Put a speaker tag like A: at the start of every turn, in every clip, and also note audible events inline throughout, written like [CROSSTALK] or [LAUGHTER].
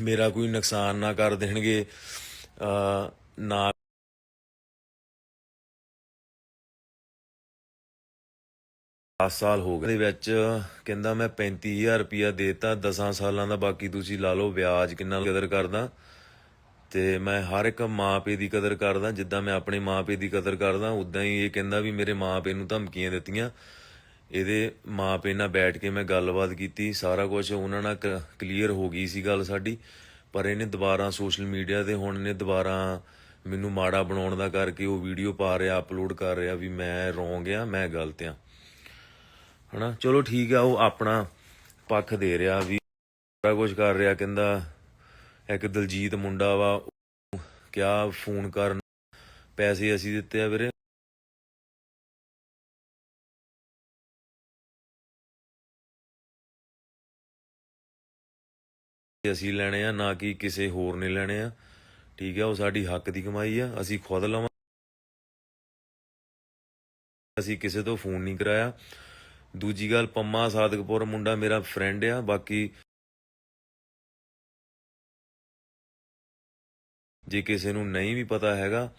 A: ਮੇਰਾ ਕੋਈ ਨੁਕਸਾਨ ਨਾ ਕਰ ਦੇਣਗੇ ਨਾ ਦਸ ਸਾਲ ਹੋ ਗਏ। ਦੇ ਵਿੱਚ ਕਹਿੰਦਾ ਮੈਂ 35000 ਰੁਪਿਆ ਦੇਤਾ 10 ਸਾਲਾਂ ਦਾ ਬਾਕੀ ਤੁਸੀਂ ਲਾ ਲਓ ਵਿਆਜ ਕਿੰਨਾ ਕਦਰ ਕਰਦਾ। ਤੇ ਮੈਂ ਹਰ ਇੱਕ ਮਾਪੇ ਦੀ ਕਦਰ ਕਰਦਾ, ਜਿੱਦਾਂ ਮੈਂ ਆਪਣੇ ਮਾਪੇ ਦੀ ਕਦਰ ਕਰਦਾ ਉਦਾਂ ਹੀ ਇਹ ਕਹਿੰਦਾ ਵੀ ਮੇਰੇ ਮਾਪੇ ਨੂੰ ਧਮਕੀਆਂ ਦਿੱਤੀਆਂ। ਇਹਦੇ ਮਾਪੇ ਨਾਲ ਬੈਠ ਕੇ ਮੈਂ ਗੱਲਬਾਤ ਕੀਤੀ, ਸਾਰਾ ਕੁਝ ਉਹਨਾਂ ਨਾਲ ਕਲੀਅਰ ਹੋ ਗਈ ਸੀ ਗੱਲ ਸਾਡੀ। ਪਰ ਇਹਨੇ ਦੁਬਾਰਾ ਸੋਸ਼ਲ ਮੀਡੀਆ ਤੇ ਹੁਣ ਇਹਨੇ ਦੁਬਾਰਾ ਮੈਨੂੰ ਮਾੜਾ ਬਣਾਉਣ ਦਾ ਕਰਕੇ ਉਹ ਵੀਡੀਓ ਪਾ ਰਿਹਾ ਅਪਲੋਡ ਕਰ ਰਿਹਾ ਵੀ ਮੈਂ ਰੋਂਗ ਆ, ਮੈਂ ਗਲਤ ਆ। ਹਨਾ? ਚਲੋ ਠੀਕ ਆ, ਉਹ ਆਪਣਾ ਪੱਖ ਦੇ ਰਿਹਾ ਵੀ ਸਾਰਾ ਕੁਝ ਕਰ ਰਿਹਾ, ਕਹਿੰਦਾ ਇੱਕ ਦਲਜੀਤ ਮੁੰਡਾ ਵਾ, ਉਹ ਕਿਆ ਫੋਨ ਕਰਨ, ਪੈਸੇ ਅਸੀਂ ਦਿੱਤੇ ਆ ਵੀਰੇ। ਅਸੀਂ ਲੈਣੇ ਆ, ਨਾ ਕਿ ਕਿਸੇ ਹੋਰ ਨੇ ਲੈਣੇ ਆ। ਠੀਕ ਆ, ਉਹ ਸਾਡੀ ਹੱਕ ਦੀ ਕਮਾਈ ਆ, ਅਸੀਂ ਖੁਦ ਲਵਾਂ ਅਸੀਂ ਕਿਸੇ ਤੋਂ ਫੋਨ ਨਹੀਂ ਕਰਾਇਆ। ਦੂਜੀ ਗੱਲ, ਪੰਮਾ ਸਾਦਕਪੁਰ ਮੁੰਡਾ ਮੇਰਾ ਫਰੈਂਡ ਆ, ਬਾਕੀ ਜੇ ਕਿਸੇ ਨੂੰ ਨਹੀਂ ਵੀ ਪਤਾ ਹੈਗਾ,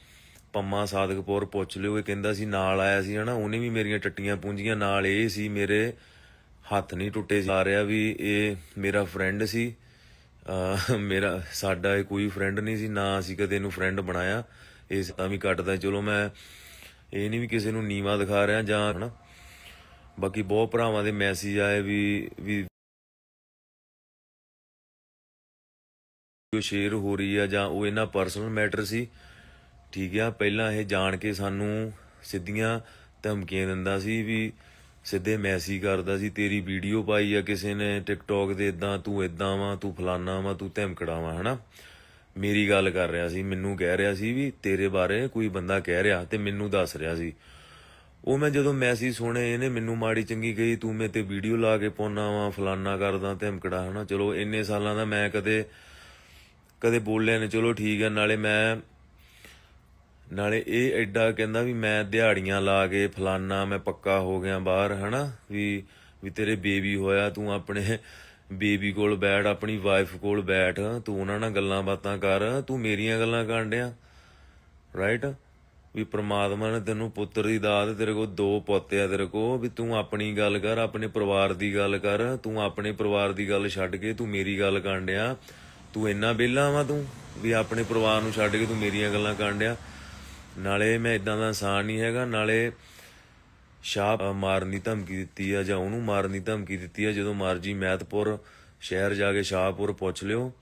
A: ਪੰਮਾ ਸਾਦਕਪੁਰ ਪੁੱਛ ਲਿਓ, ਇਹ ਕਹਿੰਦਾ ਸੀ ਨਾਲ ਆਇਆ ਸੀ, ਹਨਾ? ਉਹਨੇ ਵੀ ਮੇਰੀਆਂ ਟੱਟੀਆਂ ਪੂੰਜੀਆਂ ਨਾਲ ਇਹ ਸੀ, ਮੇਰੇ ਹੱਥ ਨਹੀਂ ਟੁੱਟੇ ਸੀ। ਆ ਰਿਹਾ ਵੀ ਇਹ ਮੇਰਾ ਫਰੈਂਡ ਸੀ। ਮੇਰਾ ਸਾਡਾ ਇਹ ਕੋਈ ਫਰੈਂਡ ਨਹੀਂ ਸੀ, ਨਾ ਅਸੀਂ ਕਦੇ ਇਹਨੂੰ ਫਰੈਂਡ ਬਣਾਇਆ। ਇਸ ਤਾਂ ਵੀ ਕੱਟਦਾ ਚਲੋ ਮੈਂ ਇਹ ਨਹੀਂ ਵੀ ਕਿਸੇ ਨੂੰ ਨੀਵਾ ਦਿਖਾ ਰਿਹਾ ਜਾਂ ਹਨਾ। ਬਾਕੀ ਬਹੁਤ ਭਰਾਵਾਂ ਦੇ ਮੈਸੇਜ ਆਏ ਵੀ ਵੀ ਸ਼ੇਅਰ ਹੋ ਰਹੀ ਆ ਜਾਂ ਉਹ ਇਹਨਾਂ ਪਰਸਨਲ ਮੈਟਰ ਸੀ। ਠੀਕ ਆ, ਪਹਿਲਾਂ ਇਹ ਜਾਣ ਕੇ ਸਾਨੂੰ ਸਿੱਧੀਆਂ ਧਮਕੀਆਂ ਦਿੰਦਾ ਸੀ ਵੀ ਸਿੱਧੇ ਮੈਸੇਜ ਕਰਦਾ ਸੀ, ਤੇਰੀ ਵੀਡੀਓ ਪਾਈ ਆ ਕਿਸੇ ਨੇ ਟਿਕਟੌਕ ਤੇ ਇਦਾਂ ਤੂੰ ਇਦਾਂ ਵਾ, ਤੂੰ ਫਲਾਨਾ ਵਾ, ਤੂੰ ਧਮਕੜਾ ਵਾ, ਹਨਾ? ਮੇਰੀ ਗੱਲ ਕਰ ਰਿਹਾ ਸੀ, ਮੈਨੂੰ ਕਹਿ ਰਿਹਾ ਸੀ ਵੀ ਤੇਰੇ ਬਾਰੇ ਕੋਈ ਬੰਦਾ ਕਹਿ ਰਿਹਾ ਤੇ ਮੈਨੂੰ ਦੱਸ ਰਿਹਾ ਸੀ। ਉਹ ਮੈਂ ਜਦੋਂ ਮੈਸੇਜ ਸੁਣੇ, ਇਹਨੇ ਮੈਨੂੰ ਮਾੜੀ ਚੰਗੀ ਕਹੀ, ਤੂੰ ਮੇਰੇ ਤੇ ਵੀਡੀਓ ਲਾ ਕੇ ਪਾਉਣਾ ਵਾ, ਫਲਾਨਾ ਕਰਦਾ, ਧਮਕੜਾ, ਹਨਾ? ਚਲੋ, ਇੰਨੇ ਸਾਲਾਂ ਦਾ ਮੈਂ ਕਦੇ ਕਦੇ ਬੋਲਿਆ ਨੇ, ਚਲੋ ਠੀਕ ਹੈ ਨਾਲੇ ਮੈਂ ਨਾਲੇ ਇਹ ਐਡਾ ਕਹਿੰਦਾ ਵੀ ਮੈਂ ਦਿਹਾੜੀਆਂ ਲਾ ਕੇ ਫਲਾਨਾ, ਮੈਂ ਪੱਕਾ ਹੋ ਗਿਆ ਬਾਹਰ, ਹਨਾ? ਵੀ ਵੀ ਤੇਰੇ ਬੇਬੀ ਹੋਇਆ, ਤੂੰ ਆਪਣੇ ਬੇਬੀ ਕੋਲ ਬੈਠ, ਆਪਣੀ ਵਾਈਫ ਕੋਲ ਬੈਠ, ਤੂੰ ਉਹਨਾਂ ਨਾਲ ਗੱਲਾਂ ਬਾਤਾਂ ਕਰ, ਤੂੰ ਮੇਰੀਆਂ ਗੱਲਾਂ ਕਰਨ ਡਿਆ ਰਾਈਟ ਵੀ ਪ੍ਰਮਾਤਮਾ ਨੇ ਤੈਨੂੰ ਪੁੱਤਰ ਦੀ ਦਾਤ ਤੇਰੇ ਕੋਲ ਦੋ ਪੁੱਤ ਆ ਤੇਰੇ ਕੋਲ, ਵੀ ਤੂੰ ਆਪਣੀ ਗੱਲ ਕਰ, ਆਪਣੇ ਪਰਿਵਾਰ ਦੀ ਗੱਲ ਕਰ, ਤੂੰ ਆਪਣੇ ਪਰਿਵਾਰ ਦੀ ਗੱਲ ਛੱਡ ਕੇ ਤੂੰ ਮੇਰੀ ਗੱਲ ਕਰਨ ਡਿਆ, ਤੂੰ ਇੰਨਾ ਵਿਹਲਾ ਵਾ ਤੂੰ, ਵੀ ਆਪਣੇ ਪਰਿਵਾਰ ਨੂੰ ਛੱਡ ਕੇ ਤੂੰ ਮੇਰੀਆਂ ਗੱਲਾਂ ਕਰਨ ਡਿਆ। ਨਾਲੇ ਮੈਂ ਇਦਾਂ ਦਾ ਇਨਸਾਨ ਨਹੀਂ ਹੈਗਾ, ਨਾਲੇ ਸ਼ਾਹ ਮਾਰਨ ਦੀ ਧਮਕੀ ਦਿੱਤੀ ਆ ਜਾਂ ਉਹਨੂੰ ਮਾਰਨ ਦੀ ਧਮਕੀ ਦਿੱਤੀ ਆ, ਜਦੋਂ ਮਰਜ਼ੀ ਮਹਿਤਪੁਰ ਸ਼ਹਿਰ ਜਾ ਕੇ ਸ਼ਾਹਪੁਰ ਪੁੱਛ ਲਿਓ।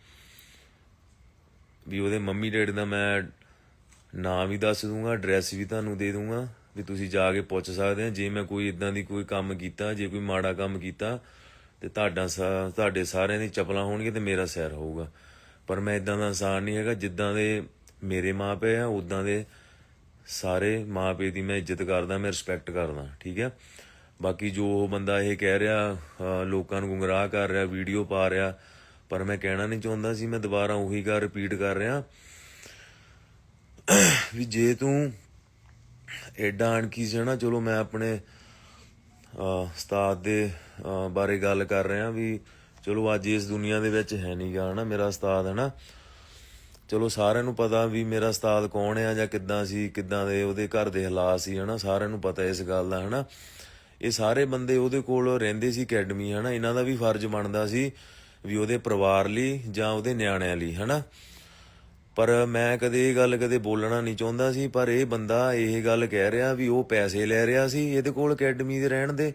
A: ਵੀ ਉਹਦੇ ਮੰਮੀ ਡੈਡੀ ਦਾ ਮੈਂ ਨਾਮ ਵੀ ਦੱਸ ਦੂੰਗਾ, ਐਡਰੈਸ ਵੀ ਤੁਹਾਨੂੰ ਦੇ ਦੂੰਗਾ, ਵੀ ਤੁਸੀਂ ਜਾ ਕੇ ਪੁੱਛ ਸਕਦੇ ਆ। ਜੇ ਮੈਂ ਕੋਈ ਇਦਾਂ ਦੀ ਕੋਈ ਕੰਮ ਕੀਤਾ, ਜੇ ਕੋਈ ਮਾੜਾ ਕੰਮ ਕੀਤਾ, ਤੇ ਤੁਹਾਡਾ ਸਾ- ਤੁਹਾਡੇ ਸਾਰਿਆਂ ਦੀ ਚਪਲਾਂ ਹੋਣਗੀਆਂ ਤੇ ਮੇਰਾ ਸਿਰ ਹੋਊਗਾ। ਪਰ ਮੈਂ ਇਦਾਂ ਦਾ ਇਨਸਾਨ ਨਹੀਂ ਹੈਗਾ, ਜਿੱਦਾਂ ਦੇ ਮੇਰੇ ਮਾਪੇ ਆ ਉਦਾਂ ਦੇ ਸਾਰੇ ਮਾਪੇ ਦੀ ਮੈਂ ਇੱਜ਼ਤ ਕਰਦਾ, ਮੈਂ ਰਿਸਪੈਕਟ ਕਰਦਾ, ਠੀਕ ਹੈ? ਬਾਕੀ ਜੋ ਉਹ ਬੰਦਾ ਇਹ ਕਹਿ ਰਿਹਾ ਲੋਕਾਂ ਨੂੰ ਗੁੰਮਰਾਹ ਕਰ ਰਿਹਾ ਵੀਡੀਓ ਪਾ ਰਿਹਾ, ਪਰ ਮੈਂ ਕਹਿਣਾ ਨਹੀਂ ਚਾਹੁੰਦਾ ਸੀ, ਮੈਂ ਦੁਬਾਰਾ ਉਹੀ ਗੱਲ ਰਿਪੀਟ ਕਰ ਰਿਹਾ। ਵੀ ਜੇ ਤੂੰ ਐਡਾ ਅਣਖੀ ਸੀ ਨਾ, ਚਲੋ ਮੈਂ ਆਪਣੇ ਉਸਤਾਦ ਦੇ ਬਾਰੇ ਗੱਲ ਕਰ ਰਿਹਾ ਵੀ ਚਲੋ ਅੱਜ ਇਸ ਦੁਨੀਆ ਦੇ ਵਿੱਚ ਹੈ ਨਹੀਂ ਨਹੀਂਗਾ ਹਨਾ? ਮੇਰਾ ਉਸਤਾਦ ਹਨਾ ਚਲੋ ਸਾਰਿਆਂ ਨੂੰ ਪਤਾ ਵੀ ਮੇਰਾ ਉਸਤਾਦ ਕੌਣ ਆ ਜਾਂ ਕਿੱਦਾਂ ਸੀ, ਕਿੱਦਾਂ ਦੇ ਉਹਦੇ ਘਰ ਦੇ ਹਾਲਾਤ ਸੀ, ਹਨਾ? ਸਾਰਿਆਂ ਨੂੰ ਪਤਾ ਇਸ ਗੱਲ ਦਾ, ਹਨਾ? ਇਹ ਸਾਰੇ ਬੰਦੇ ਉਹਦੇ ਕੋਲ ਰਹਿੰਦੇ ਸੀ ਅਕੈਡਮੀ, ਹਨਾ? ਇਹਨਾਂ ਦਾ ਵੀ ਫਰਜ਼ ਬਣਦਾ ਸੀ ਵੀ ਉਹਦੇ ਪਰਿਵਾਰ ਲਈ ਜਾਂ ਉਹਦੇ ਨਿਆਣਿਆਂ ਲਈ, ਹਨਾ? ਪਰ ਮੈਂ ਕਦੇ ਇਹ ਗੱਲ ਕਦੇ ਬੋਲਣਾ ਨਹੀਂ ਚਾਹੁੰਦਾ ਸੀ, ਪਰ ਇਹ ਬੰਦਾ ਇਹ ਗੱਲ ਕਹਿ ਰਿਹਾ ਵੀ ਉਹ ਪੈਸੇ ਲੈ ਰਿਹਾ ਸੀ ਇਹਦੇ ਕੋਲ ਅਕੈਡਮੀ ਦੇ ਰਹਿਣ ਦੇ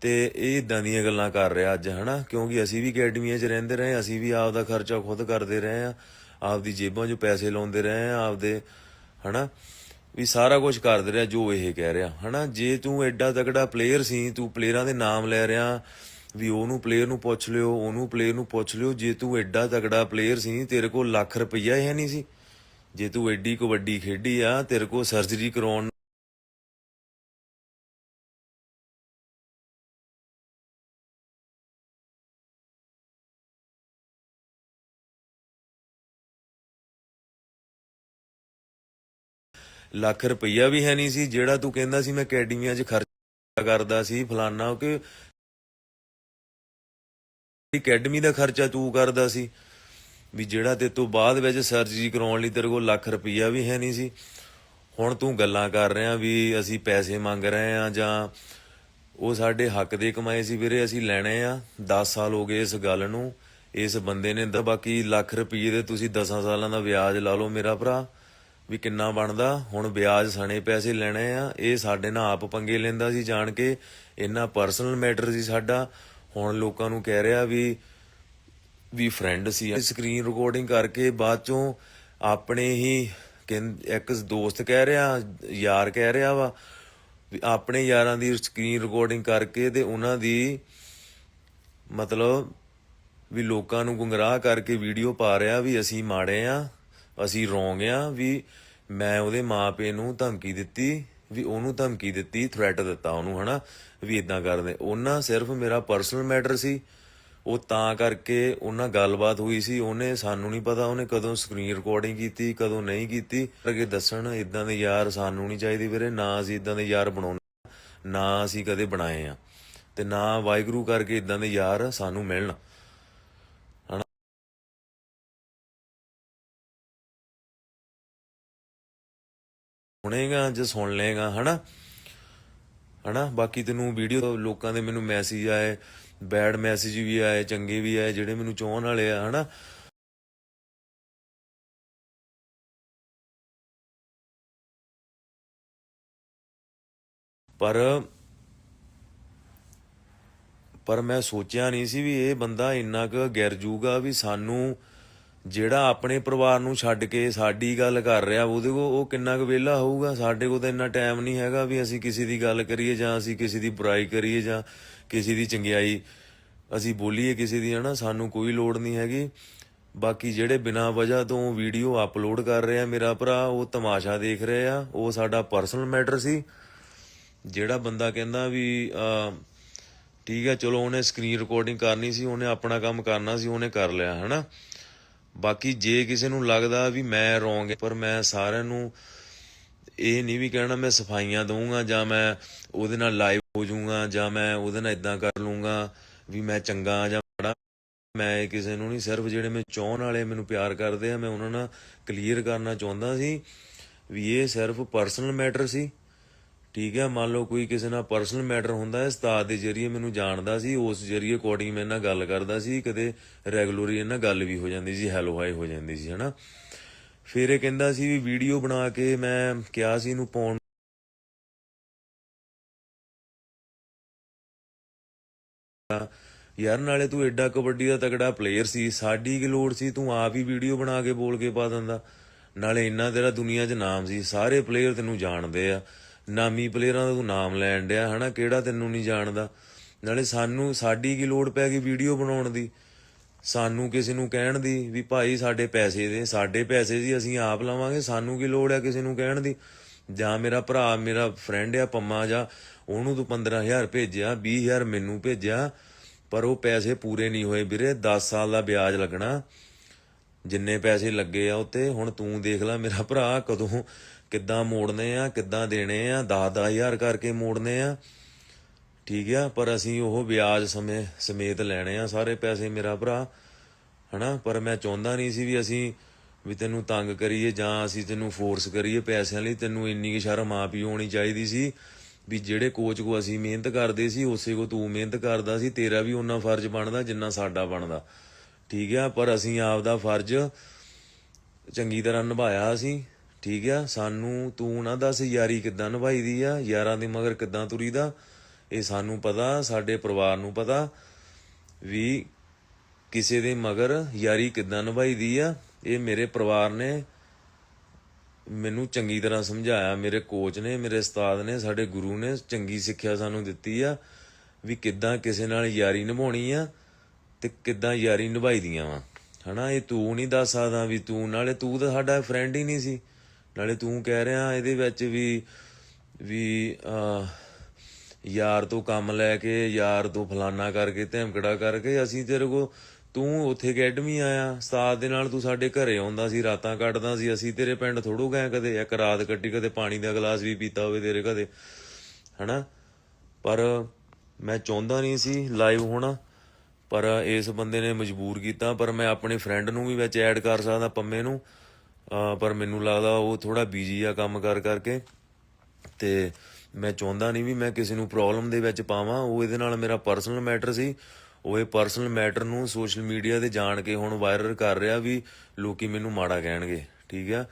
A: ਤੇ ਇਹ ਇਦਾਂ ਦੀਆਂ ਗੱਲਾਂ ਕਰ ਰਿਹਾ ਅੱਜ, ਹਨਾ? ਕਿਉਂਕਿ ਅਸੀਂ ਵੀ ਅਕੈਡਮੀਆਂ 'ਚ ਰਹਿੰਦੇ ਰਹੇ, ਅਸੀਂ ਵੀ ਆਪ ਦਾ ਖਰਚਾ ਖੁਦ ਕਰਦੇ ਰਹੇ ਆ ਆਪਦੀ ਜੇਬਾਂ 'ਚੋਂ ਪੈਸੇ ਲਾਉਂਦੇ ਰਹੇ ਆ, ਆਪਦੇ, ਹਨਾ? ਵੀ ਸਾਰਾ ਕੁਝ ਕਰਦੇ ਰਿਹਾ ਜੋ ਇਹ ਕਹਿ ਰਿਹਾ, ਹਨਾ? ਜੇ ਤੂੰ ਐਡਾ ਤਕੜਾ ਪਲੇਅਰ ਸੀ, ਤੂੰ ਪਲੇਅਰਾਂ ਦੇ ਨਾਮ ਲੈ ਰਿਹਾ, ਵੀ ਉਹਨੂੰ ਪਲੇਅਰ ਨੂੰ ਪੁੱਛ ਲਿਓ, ਉਹਨੂੰ ਪਲੇਅਰ ਨੂੰ ਪੁੱਛ ਲਿਓ, ਜੇ ਤੂੰ ਐਡਾ ਤਕੜਾ ਪਲੇਅਰ ਸੀ, ਤੇਰੇ ਕੋਲ ਲੱਖ ਰੁਪਈਆ ਹੈ ਨਹੀਂ ਸੀ। ਜੇ ਤੂੰ ਐਡੀ ਕਬੱਡੀ ਖੇਡੀ ਆ, ਤੇਰੇ ਕੋਲ ਸਰਜਰੀ ਕਰਾਉਣ ਲੱਖ ਰੁਪਈਆ ਵੀ ਹੈ ਨਹੀਂ ਸੀ, ਜਿਹੜਾ ਤੂੰ ਕਹਿੰਦਾ ਸੀ ਮੈਂ ਅਕੈਡਮੀਆਂ 'ਚ ਖਰਚਾ ਕਰਦਾ ਸੀ, ਫਲਾਨਾ ਕਿ ਅਕੈਡਮੀ ਦਾ ਖਰਚਾ ਤੂੰ ਕਰਦਾ ਸੀ। ਵੀ ਜਿਹੜਾ ਤੇ ਤੋਂ ਬਾਅਦ ਵਿੱਚ ਸਰਜਰੀ ਕਰਾਉਣ ਲਈ ਤੇਰੇ ਕੋਲ ਲੱਖ ਰੁਪਈਆ ਵੀ ਹੈ ਨਹੀਂ ਸੀ। ਹੁਣ ਤੂੰ ਗੱਲਾਂ ਕਰ ਰਿਹਾ ਵੀ ਅਸੀਂ ਪੈਸੇ ਮੰਗ ਰਹੇ ਆ ਜਾਂ ਉਹ ਸਾਡੇ ਹੱਕ ਦੇ ਕਮਾਏ ਸੀ ਵੀਰੇ, ਅਸੀਂ ਲੈਣੇ ਆ। 10 ਸਾਲ ਹੋ ਗਏ ਇਸ ਗੱਲ ਨੂੰ। ਇਸ ਬੰਦੇ ਨੇ ਤਾਂ ਬਾਕੀ ਲੱਖ ਰੁਪਏ ਦੇ ਤੁਸੀਂ 10 ਸਾਲਾਂ ਦਾ ਵਿਆਜ ਲਾ ਲਓ ਮੇਰਾ ਭਰਾ। ਵੀ ਕਿੰਨਾ ਬਣਦਾ? ਹੁਣ ਵਿਆਜ ਸਣੇ ਪੈਸੇ ਲੈਣੇ ਆ। ਇਹ ਸਾਡੇ ਨਾਲ ਆਪ ਪੰਗੇ ਲੈਂਦਾ ਸੀ ਜਾਣ ਕੇ। ਇੰਨਾ ਪਰਸਨਲ ਮੈਟਰ ਸੀ ਸਾਡਾ। ਹੁਣ ਲੋਕਾਂ ਨੂੰ ਕਹਿ ਰਿਹਾ ਵੀ ਵੀ ਫਰੈਂਡ ਸੀ। ਸਕਰੀਨ ਰਿਕਾਰਡਿੰਗ ਕਰਕੇ ਬਾਅਦ ਚੋਂ ਆਪਣੇ ਹੀ ਕਹਿੰ- ਇੱਕ ਦੋਸਤ ਕਹਿ ਰਿਹਾ, ਯਾਰ ਕਹਿ ਰਿਹਾ ਵਾ। ਵੀ ਆਪਣੇ ਯਾਰਾਂ ਦੀ ਸਕਰੀਨ ਰਿਕਾਰਡਿੰਗ ਕਰਕੇ ਤੇ ਉਹਨਾਂ ਦੀ ਮਤਲਬ ਵੀ ਲੋਕਾਂ ਨੂੰ ਗੁੰਮਰਾਹ ਕਰਕੇ ਵੀਡੀਓ ਪਾ ਰਿਹਾ ਵੀ ਅਸੀਂ ਮਾੜੇ ਆ। ਅਸੀਂ ਰੋਂਗ ਆ ਵੀ ਮੈਂ ਉਹਦੇ ਮਾਪੇ ਨੂੰ ਧਮਕੀ ਦਿੱਤੀ, ਵੀ ਉਹਨੂੰ ਧਮਕੀ ਦਿੱਤੀ ਥ੍ਰੈਟ ਦਿੱਤਾ ਉਹਨੂੰ, ਹਨਾ? ਵੀ ਇਦਾਂ ਕਰਦੇ। ਉਹਨਾਂ ਸਿਰਫ ਮੇਰਾ ਪਰਸਨਲ ਮੈਟਰ ਸੀ। ਉਹ ਤਾਂ ਕਰਕੇ ਉਹਨਾਂ ਗੱਲਬਾਤ ਹੋਈ ਸੀ। ਉਹਨੇ ਸਾਨੂੰ ਨਹੀਂ ਪਤਾ ਉਹਨੇ ਕਦੋਂ ਸਕਰੀਨ ਰਿਕਾਰਡਿੰਗ ਕੀਤੀ, ਕਦੋਂ ਨਹੀਂ ਕੀਤੀ। ਅੱਗੇ ਦੱਸਣ ਇਦਾਂ ਦੇ ਯਾਰ ਸਾਨੂੰ ਨਹੀਂ ਚਾਹੀਦੇ ਵੀਰੇ, ਨਾ ਅਸੀਂ ਇਦਾਂ ਦੇ ਯਾਰ ਬਣਾਉਣਾ, ਨਾ ਅਸੀਂ ਕਦੇ ਬਣਾਏ ਆ। ਤੇ ਨਾ ਵਾਹਿਗੁਰੂ ਕਰਕੇ ਇਦਾਂ ਦੇ ਯਾਰ ਸਾਨੂੰ ਮਿਲਣ। ਸੁਣੇਗਾ ਜਾਂ ਸੁਣ ਲਏਗਾ, ਹਨਾ? ਹਨਾ? ਬਾਕੀ ਤੈਨੂੰ ਵੀਡੀਓ ਲੋਕਾਂ ਦੇ ਮੈਨੂੰ ਮੈਸੇਜ ਆਏ ਬੈਡ ਮੈਸੇਜ ਵੀ ਆਏ, ਚੰਗੇ ਵੀ ਆਏ, ਜਿਹੜੇ ਮੈਨੂੰ ਚਾਹਣ ਵਾਲੇ ਆ, ਹਨਾ? ਪਰ ਪਰ ਮੈਂ ਸੋਚਿਆ ਨਹੀਂ ਸੀ ਵੀ ਇਹ ਬੰਦਾ ਇੰਨਾ ਕੁ ਗਿਰ ਜੂਗਾ ਵੀ ਸਾਨੂੰ ਜਿਹੜਾ ਆਪਣੇ ਪਰਿਵਾਰ ਨੂੰ ਛੱਡ ਕੇ ਸਾਡੀ ਗੱਲ ਕਰ ਰਿਹਾ, ਉਹਦੇ ਕੋ ਉਹ ਕਿੰਨਾ ਕੁ ਵਿਹਲਾ ਹੋਊਗਾ? ਸਾਡੇ ਕੋਲ ਤਾਂ ਇੰਨਾ ਟਾਈਮ ਨਹੀਂ ਹੈਗਾ ਵੀ ਅਸੀਂ ਕਿਸੇ ਦੀ ਗੱਲ ਕਰੀਏ ਜਾਂ ਅਸੀਂ ਕਿਸੇ ਦੀ ਬੁਰਾਈ ਕਰੀਏ ਜਾਂ ਕਿਸੇ ਦੀ ਚੰਗਿਆਈ। ਅਸੀਂ ਬੋਲੀਏ ਕਿਸੇ ਦੀ, ਹਨਾ? ਸਾਨੂੰ ਕੋਈ ਲੋੜ ਨਹੀਂ ਹੈਗੀ। ਬਾਕੀ ਜਿਹੜੇ ਬਿਨਾਂ ਵਜ੍ਹਾ ਤੋਂ ਵੀਡੀਓ ਅਪਲੋਡ ਕਰ ਰਿਹਾ ਮੇਰਾ ਭਰਾ, ਉਹ ਤਮਾਸ਼ਾ ਦੇਖ ਰਹੇ ਆ। ਉਹ ਸਾਡਾ ਪਰਸਨਲ ਮੈਟਰ ਸੀ। ਜਿਹੜਾ ਬੰਦਾ ਕਹਿੰਦਾ ਵੀ ਠੀਕ ਹੈ ਚਲੋ ਉਹਨੇ ਸਕਰੀਨ ਰਿਕਾਰਡਿੰਗ ਕਰਨੀ ਸੀ, ਉਹਨੇ ਆਪਣਾ ਕੰਮ ਕਰਨਾ ਸੀ, ਉਹਨੇ ਕਰ ਲਿਆ, ਹਨਾ? ਬਾਕੀ ਜੇ ਕਿਸੇ ਨੂੰ ਲੱਗਦਾ ਵੀ ਮੈਂ ਰੋਂਗ ਪਰ ਮੈਂ ਸਾਰਿਆਂ ਨੂੰ ਇਹ ਨਹੀਂ ਵੀ ਕਹਿਣਾ ਮੈਂ ਸਫਾਈਆਂ ਦਊਂਗਾ ਜਾਂ ਮੈਂ ਉਹਦੇ ਨਾਲ ਲਾਈਵ ਹੋ ਜਾਊਂਗਾ ਜਾਂ ਮੈਂ ਉਹਦੇ ਨਾਲ ਇਦਾਂ ਕਰ ਲੂੰਗਾ ਵੀ ਮੈਂ ਚੰਗਾ ਜਾਂ ਮਾੜਾ ਮੈਂ ਕਿਸੇ ਨੂੰ ਨਹੀਂ, ਸਿਰਫ ਜਿਹੜੇ ਮੈਂ ਚਾਹਣ ਵਾਲੇ ਮੈਨੂੰ ਪਿਆਰ ਕਰਦੇ ਆ, ਮੈਂ ਉਹਨਾਂ ਨਾਲ ਕਲੀਅਰ ਕਰਨਾ ਚਾਹੁੰਦਾ ਸੀ ਵੀ ਇਹ ਸਿਰਫ ਪਰਸਨਲ ਮੈਟਰ ਸੀ। ਠੀਕ ਹੈ, ਮੰਨ ਲਓ ਕੋਈ ਕਿਸੇ ਨਾਲ ਪਰਸਨਲ ਮੈਟਰ ਹੁੰਦਾ ਹੈ, ਉਸਤਾਦ ਦੇ ਜਰੀਏ ਮੈਨੂੰ ਜਾਣਦਾ ਸੀ, ਉਸ ਜਰੀਏ ਕੋਡਿੰਗ ਮੇਰੇ ਨਾਲ ਗੱਲ ਕਰਦਾ ਸੀ, ਕਦੇ ਰੈਗੂਲਰੀ ਇਹਨਾਂ ਗੱਲ ਵੀ ਹੋ ਜਾਂਦੀ ਸੀ ਹੈਲੋ ਹਾਈ ਹੋ ਜਾਂਦੀ ਸੀ, ਹਨਾ। ਫਿਰ ਇਹ ਕਹਿੰਦਾ ਸੀ ਵੀ ਵੀਡੀਓ ਬਣਾ ਕੇ ਮੈਂ ਕਿਹਾ ਸੀ ਇਹਨੂੰ ਪਾਉਣ ਯਾਰ ਨਾਲੇ ਤੂੰ ਐਡਾ ਕਬੱਡੀ ਦਾ ਤਕੜਾ ਪਲੇਅਰ ਸੀ, ਸਾਡੀ ਕੀ ਲੋੜ ਸੀ, ਤੂੰ ਆਪ ਹੀ ਵੀਡੀਓ ਬਣਾ ਕੇ ਬੋਲ ਕੇ ਪਾ ਦਿੰਦਾ। ਨਾਲੇ ਇੰਨਾ ਤੇਰਾ ਦੁਨੀਆ 'ਚ ਨਾਮ ਸੀ, ਸਾਰੇ ਪਲੇਅਰ ਤੈਨੂੰ ਜਾਣਦੇ ਆ। ਨਾਮੀ ਪਲੇਅਰਾਂ ਦਾ ਤੂੰ ਨਾਮ ਲੈਣ ਡਿਆ, ਹਨਾ? ਕਿਹੜਾ ਤੈਨੂੰ ਨਹੀਂ ਜਾਣਦਾ? ਨਾਲੇ ਸਾਨੂੰ, ਸਾਡੀ ਕੀ ਲੋੜ ਪੈ ਗਈ ਵੀਡੀਓ ਬਣਾਉਣ ਦੀ? ਸਾਨੂੰ ਕਿਸੇ ਨੂੰ ਕਹਿਣ ਦੀ ਵੀ ਭਾਈ ਸਾਡੇ ਪੈਸੇ ਦੇ, ਸਾਡੇ ਪੈਸੇ ਜੀ ਅਸੀਂ ਆਪ ਲਵਾਂਗੇ, ਸਾਨੂੰ ਕੀ ਲੋੜ ਹੈ ਕਿਸੇ ਨੂੰ ਕਹਿਣ ਦੀ? ਜਾਂ ਮੇਰਾ ਭਰਾ, ਮੇਰਾ ਫਰੈਂਡ ਆ, ਪੰਮਾ ਜਾਂ, ਉਹਨੂੰ ਤੂੰ 15000 ਭੇਜਿਆ 20000 ਮੈਨੂੰ ਭੇਜਿਆ, ਪਰ ਉਹ ਪੈਸੇ ਪੂਰੇ ਨਹੀਂ ਹੋਏ ਵੀਰੇ 10 ਸਾਲ ਦਾ ਵਿਆਜ ਲੱਗਣਾ। ਜਿੰਨੇ ਪੈਸੇ ਲੱਗੇ ਆ ਉੱਤੇ, ਹੁਣ ਤੂੰ ਦੇਖ ਲੈ ਮੇਰਾ ਭਰਾ ਕਦੋਂ ਕਿੱਦਾਂ ਮੋੜਨੇ ਆ, ਕਿੱਦਾਂ ਦੇਣੇ ਆ 10-10000 ਕਰਕੇ ਮੋੜਨੇ ਆ। ਠੀਕ ਆ, ਪਰ ਅਸੀਂ ਉਹ ਵਿਆਜ ਸਮੇਂ ਸਮੇਤ ਲੈਣੇ ਆ ਸਾਰੇ ਪੈਸੇ ਮੇਰਾ ਭਰਾ, ਹਨਾ? ਪਰ ਮੈਂ ਚਾਹੁੰਦਾ ਨਹੀਂ ਸੀ ਵੀ ਅਸੀਂ ਵੀ ਤੈਨੂੰ ਤੰਗ ਕਰੀਏ ਜਾਂ ਅਸੀਂ ਤੈਨੂੰ ਫੋਰਸ ਕਰੀਏ ਪੈਸਿਆਂ ਲਈ। ਤੈਨੂੰ ਇੰਨੀ ਕੁ ਸ਼ਰਮ ਆਪ ਹੋਣੀ ਚਾਹੀਦੀ ਸੀ ਵੀ ਜਿਹੜੇ ਕੋਚ ਕੋ ਅਸੀਂ ਮਿਹਨਤ ਕਰਦੇ ਸੀ, ਉਸੇ ਕੋ ਤੂੰ ਮਿਹਨਤ ਕਰਦਾ ਸੀ, ਤੇਰਾ ਵੀ ਉਹਨਾਂ ਫਰਜ਼ ਬਣਦਾ ਜਿੰਨਾ ਸਾਡਾ ਬਣਦਾ। ਠੀਕ ਆ, ਪਰ ਅਸੀਂ ਆਪ ਦਾ ਫਰਜ਼ ਚੰਗੀ ਤਰ੍ਹਾਂ ਨਿਭਾਇਆ ਅਸੀਂ ਠੀਕ ਆ, ਸਾਨੂੰ ਤੂੰ ਨਾ ਦੱਸ ਯਾਰੀ ਕਿੱਦਾਂ ਨਿਭਾਈ ਦੀ ਆ, ਯਾਰਾਂ ਦੇ ਮਗਰ ਕਿੱਦਾਂ ਤੁਰੀਦਾ ਇਹ ਸਾਨੂੰ ਪਤਾ, ਸਾਡੇ ਪਰਿਵਾਰ ਨੂੰ ਪਤਾ ਵੀ ਕਿਸੇ ਦੇ ਮਗਰ ਯਾਰੀ ਕਿੱਦਾਂ ਨਿਭਾਈ ਦੀ ਆ। ਇਹ ਮੇਰੇ ਪਰਿਵਾਰ ਨੇ ਮੈਨੂੰ ਚੰਗੀ ਤਰ੍ਹਾਂ ਸਮਝਾਇਆ, ਮੇਰੇ ਕੋਚ ਨੇ, ਮੇਰੇ ਉਸਤਾਦ ਨੇ, ਸਾਡੇ ਗੁਰੂ ਨੇ ਚੰਗੀ ਸਿੱਖਿਆ ਸਾਨੂੰ ਦਿੱਤੀ ਆ ਵੀ ਕਿੱਦਾਂ ਕਿਸੇ ਨਾਲ ਯਾਰੀ ਨਿਭਾਉਣੀ ਆ ਤੇ ਕਿੱਦਾਂ ਯਾਰੀ ਨਿਭਾਈ ਦੀਆਂ ਵਾ। ਹਨਾ, ਇਹ ਤੂੰ ਨਹੀਂ ਦੱਸ ਸਕਦਾ ਵੀ ਤੂੰ, ਨਾਲੇ ਤੂੰ ਤਾਂ ਸਾਡਾ ਫਰੈਂਡ ਹੀ ਨਹੀਂ ਸੀ। ਨਾਲੇ ਤੂੰ ਕਹਿ ਰਿਹਾ ਇਹਦੇ ਵਿੱਚ ਵੀ ਵੀ ਯਾਰ ਤੋਂ ਕੰਮ ਲੈ ਕੇ, ਯਾਰ ਤੋਂ ਫਲਾਨਾ ਕਰਕੇ, ਧਮਕੜਾ ਕਰਕੇ ਅਸੀਂ ਤੇਰੇ ਕੋ ਤੂੰ ਉੱਥੇ ਅਕੈਡਮੀ ਆਇਆ ਉਸਤਾਦ ਦੇ ਨਾਲ ਤੂੰ ਸਾਡੇ ਘਰੇ ਆਉਂਦਾ ਸੀ, ਰਾਤਾਂ ਕੱਟਦਾ ਸੀ, ਅਸੀਂ ਤੇਰੇ ਪਿੰਡ ਥੋੜੋ ਗਏ ਕਦੇ, ਇੱਕ ਰਾਤ ਕੱਟੀ ਕਦੇ ਪਾਣੀ ਦਾ ਗਲਾਸ ਵੀ ਪੀਤਾ ਹੋਵੇ ਤੇਰੇ ਕਦੇ ਹਨਾ? ਪਰ ਮੈਂ ਚਾਹੁੰਦਾ ਨਹੀਂ ਸੀ ਲਾਈਵ ਹੋਣਾ, ਪਰ ਇਸ ਬੰਦੇ ਨੇ ਮਜਬੂਰ ਕੀਤਾ, ਪਰ ਮੈਂ ਆਪਣੇ ਫਰੈਂਡ ਨੂੰ ਵੀ ਵਿੱਚ ਐਡ ਕਰ ਸਕਦਾ, ਪੰਮੇ ਨੂੰ। ਪਰ ਮੈਨੂੰ ਲੱਗਦਾ ਉਹ ਥੋੜਾ ਬਿਜ਼ੀ ਆ ਕੰਮ ਕਰ ਕਰਕੇ। ਤੇ ਮੈਂ ਚਾਹੁੰਦਾ ਨਹੀਂ ਵੀ ਮੈਂ ਕਿਸੇ ਨੂੰ ਪ੍ਰੋਬਲਮ ਦੇ ਵਿੱਚ ਪਾਵਾਂ। ਉਹ ਇਹਦੇ ਨਾਲ ਮੇਰਾ ਪਰਸਨਲ ਮੈਟਰ ਸੀ। ਉਹ ਇਹ ਪਰਸਨਲ ਮੈਟਰ ਨੂੰ ਸੋਸ਼ਲ ਮੀਡੀਆ ਤੇ ਜਾਣ ਕੇ ਹੁਣ ਵਾਇਰਲ ਕਰ ਰਿਹਾ ਵੀ ਲੋਕੀ ਮੈਨੂੰ ਮਾੜਾ ਕਹਿਣਗੇ। ਠੀਕ ਆ?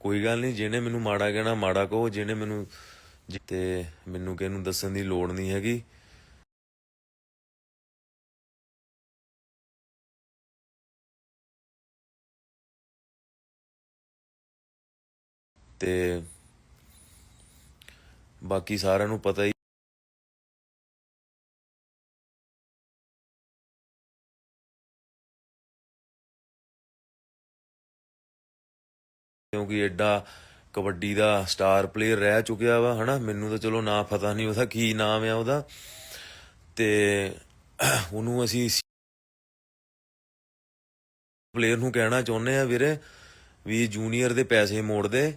A: ਕੋਈ ਗੱਲ ਨਹੀਂ ਜਿਹਨੇ ਮੈਨੂੰ ਮਾੜਾ ਕਹਿਣਾ ਮਾੜਾ ਕਹੋ, ਜਿਹਨੇ ਮੈਨੂੰ ਤੇ ਮੈਨੂੰ ਕਿਹਨੂੰ ਦੱਸਣ ਦੀ ਲੋੜ ਨਹੀਂ ਹੈਗੀ। ਤੇ ਬਾਕੀ ਸਾਰਿਆਂ ਨੂੰ ਪਤਾ ਹੀ ਕਿਉਂਕਿ ਐਡਾ ਕਬੱਡੀ ਦਾ ਸਟਾਰ ਪਲੇਅਰ ਰਹਿ ਚੁੱਕਿਆ ਵਾ, ਹਨਾ? ਮੈਨੂੰ ਤਾਂ ਚਲੋ ਨਾਂ ਪਤਾ ਨਹੀਂ ਉਹਦਾ ਕੀ ਨਾਮ ਆ ਉਹਦਾ। ਤੇ ਉਹਨੂੰ ਅਸੀਂ ਪਲੇਅਰ ਨੂੰ ਕਹਿਣਾ ਚਾਹੁੰਦੇ ਆ ਵੀਰੇ, ਵੀ ਜੂਨੀਅਰ ਦੇ ਪੈਸੇ ਮੋੜ ਦੇ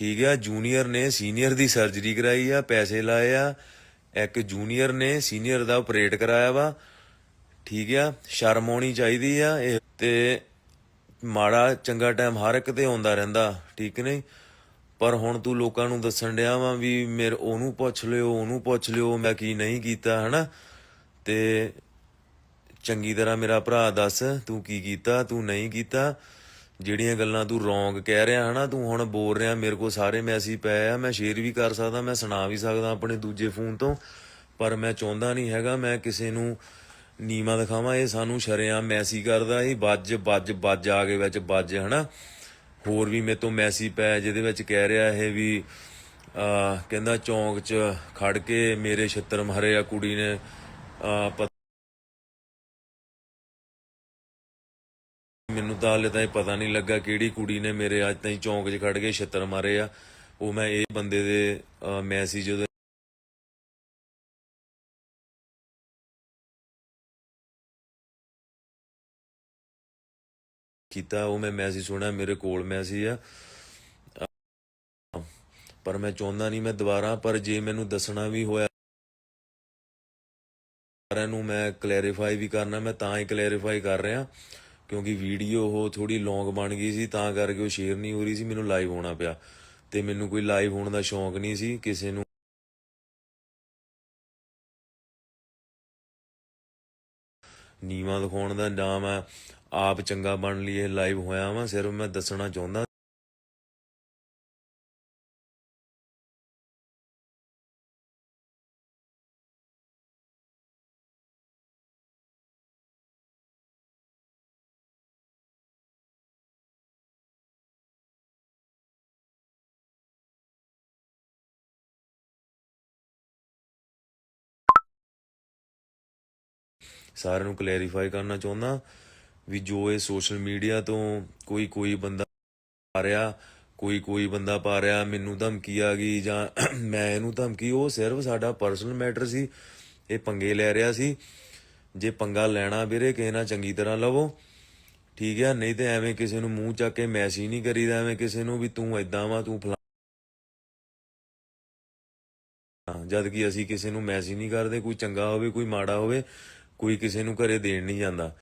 A: ਠੀਕ ਆ ਜੂਨੀਅਰ ਨੇ ਸੀਨੀਅਰ ਦੀ ਸਰਜਰੀ ਕਰਾਈ ਆ, ਪੈਸੇ ਲਾਏ ਆ। ਇੱਕ ਜੂਨੀਅਰ ਨੇ ਸੀਨੀਅਰ ਦਾ ਆਪਰੇਟ ਕਰਾਇਆ ਵਾ। ਠੀਕ ਆ, ਸ਼ਰਮ ਆਉਣੀ ਚਾਹੀਦੀ ਆ, ਇਹ ਤੇ ਮਾੜਾ ਚੰਗਾ ਟਾਈਮ ਹਰ ਇੱਕ ਤੇ ਆਉਂਦਾ ਰਹਿੰਦਾ, ਠੀਕ ਨਹੀਂ? ਪਰ ਹੁਣ ਤੂੰ ਲੋਕਾਂ ਨੂੰ ਦੱਸਣ ਡਿਆ ਵਾਂ ਵੀ ਮੇਰੇ ਉਹਨੂੰ ਪੁੱਛ ਲਿਓ, ਉਹਨੂੰ ਪੁੱਛ ਲਿਓ, ਮੈਂ ਕੀ ਨਹੀਂ ਕੀਤਾ, ਹਨਾ? ਤੇ ਚੰਗੀ ਤਰ੍ਹਾਂ ਮੇਰਾ ਭਰਾ ਦੱਸ, ਤੂੰ ਕੀ ਕੀਤਾ, ਤੂੰ ਨਹੀਂ ਕੀਤਾ? ਜਿਹੜੀਆਂ ਗੱਲਾਂ ਤੂੰ ਰੋਂਗ ਕਹਿ ਰਿਹਾ ਹਨਾ, ਤੂੰ ਹੁਣ ਬੋਲ ਰਿਹਾ, ਮੇਰੇ ਕੋਲ ਸਾਰੇ ਮੈਸੇਜ ਪਏ ਆ, ਮੈਂ ਸ਼ੇਅਰ ਵੀ ਕਰ ਸਕਦਾ, ਮੈਂ ਸੁਣਾ ਵੀ ਸਕਦਾ ਆਪਣੇ ਦੂਜੇ ਫੋਨ ਤੋਂ, ਪਰ ਮੈਂ ਚਾਹੁੰਦਾ ਨਹੀਂ ਹੈਗਾ ਮੈਂ ਕਿਸੇ ਨੂੰ ਨੀਮਾ ਦਿਖਾਵਾਂ, ਇਹ ਸਾਨੂੰ ਸ਼ਰਿਆਂ ਮੈਸੇਜ ਕਰਦਾ, ਇਹ ਬੱਜ ਬੱਜ ਬੱਜ ਆ ਕੇ ਵਿੱਚ ਬੱਜ ਹਨਾ। ਹੋਰ ਵੀ ਮੇਰੇ ਤੋਂ ਮੈਸੇਜ ਪਿਆ ਜਿਹਦੇ ਵਿੱਚ ਕਹਿ ਰਿਹਾ ਇਹ ਵੀ ਕਹਿੰਦਾ ਚੌਂਕ 'ਚ ਖੜ ਕੇ ਮੇਰੇ ਛਿੱਤਰ ਮਾਰੇ ਆ ਕੁੜੀ ਨੇ ਤਾਂ ਹਾਲੇ ਤਾਂ ਇਹ ਪਤਾ ਨਹੀਂ ਲੱਗਾ ਕਿਹੜੀ ਕੁੜੀ ਨੇ ਮੇਰੇ ਅੱਜ ਤਾਈਂ ਚੌਂਕ 'ਚ ਖੜ ਕੇ ਛਿੱਤਰ ਮਾਰੇ ਆ। ਉਹ ਮੈਂ ਇਹ ਬੰਦੇ ਦੇ ਮੈਸੇਜ ਉਹਦੇ ਕੀਤਾ, ਉਹ ਮੈਂ ਮੈਸੇਜ ਸੁਣਿਆ, ਮੇਰੇ ਕੋਲ ਮੈਸੇਜ ਆ। ਪਰ ਮੈਂ ਚਾਹੁੰਦਾ ਨਹੀਂ ਮੈਂ ਦੁਬਾਰਾ, ਪਰ ਜੇ ਮੈਨੂੰ ਦੱਸਣਾ ਵੀ ਹੋਇਆ, ਸਾਰਿਆਂ ਨੂੰ ਮੈਂ ਕਲੈਰੀਫਾਈ ਵੀ ਕਰਨਾ, ਮੈਂ ਤਾਂ ਹੀ ਕਲੈਰੀਫਾਈ ਕਰ ਰਿਹਾ। ਕਿਉਂਕਿ ਵੀਡੀਓ ਉਹ ਥੋੜੀ ਲੌਂਗ ਬਣ ਗਈ ਸੀ, ਤਾਂ ਕਰਕੇ ਉਹ ਸ਼ੇਅਰ ਨਹੀਂ ਹੋ ਰਹੀ ਸੀ, ਮੈਨੂੰ ਲਾਈਵ ਹੋਣਾ ਪਿਆ। ਤੇ ਮੈਨੂੰ ਕੋਈ ਲਾਈਵ ਹੋਣ ਦਾ ਸ਼ੌਂਕ ਨਹੀਂ ਸੀ, ਕਿਸੇ ਨੂੰ ਨੀਵਾ ਦਿਖਾਉਣ ਦਾ ਨਾਮ ਹੈ ਆਪ ਚੰਗਾ ਬਣ ਲਈ ਇਹ ਲਾਈਵ ਹੋਇਆ ਵਾਂ, ਸਿਰਫ ਮੈਂ ਦੱਸਣਾ ਚਾਹੁੰਦਾ। ਸਾਰਿਆਂ ਨੂੰ ਕਲੈਰੀਫਾਈ ਕਰਨਾ ਚਾਹੁੰਦਾ ਵੀ ਜੋ ਇਹ ਸੋਸ਼ਲ ਮੀਡੀਆ ਤੋਂ ਕੋਈ ਕੋਈ ਬੰਦਾ ਪਾ ਰਿਹਾ, ਕੋਈ ਕੋਈ ਬੰਦਾ ਪਾ ਰਿਹਾ, ਮੈਨੂੰ ਧਮਕੀ ਆ ਗਈ ਜਾਂ [CLEARS THROAT] ਮੈਂ ਇਹਨੂੰ ਧਮਕੀ, ਉਹ ਸਿਰਫ ਸਾਡਾ ਪਰਸਨਲ ਮੈਟਰ ਸੀ, ਇਹ ਪੰਗੇ ਲੈ ਰਿਹਾ ਸੀ। ਜੇ ਪੰਗਾ ਲੈਣਾ ਵੀਰੇ, ਕਿਸੇ ਨਾਲ ਚੰਗੀ ਤਰ੍ਹਾਂ ਲਵੋ, ਠੀਕ ਹੈ ਨਹੀਂ ਤੇ ਐਵੇਂ ਕਿਸੇ ਨੂੰ ਮੂੰਹ ਚੱਕ ਕੇ ਮੈਸੇਜ ਨਹੀਂ ਕਰੀਦਾ, ਐਵੇਂ ਕਿਸੇ ਨੂੰ ਵੀ ਤੂੰ ਐਦਾਂ ਵਾ, ਤੂੰ ਫਲਾ ਜਦ ਕਿ ਅਸੀਂ ਕਿਸੇ ਨੂੰ ਮੈਸੇਜ ਨਹੀਂ ਕਰਦੇ, ਕੋਈ ਚੰਗਾ ਹੋਵੇ, ਕੋਈ ਮਾੜਾ ਹੋਵੇ ਕੋਈ ਕਿਸੇ ਨੂੰ ਘਰੇ ਦੇਣ ਨਹੀਂ ਜਾਂਦਾ।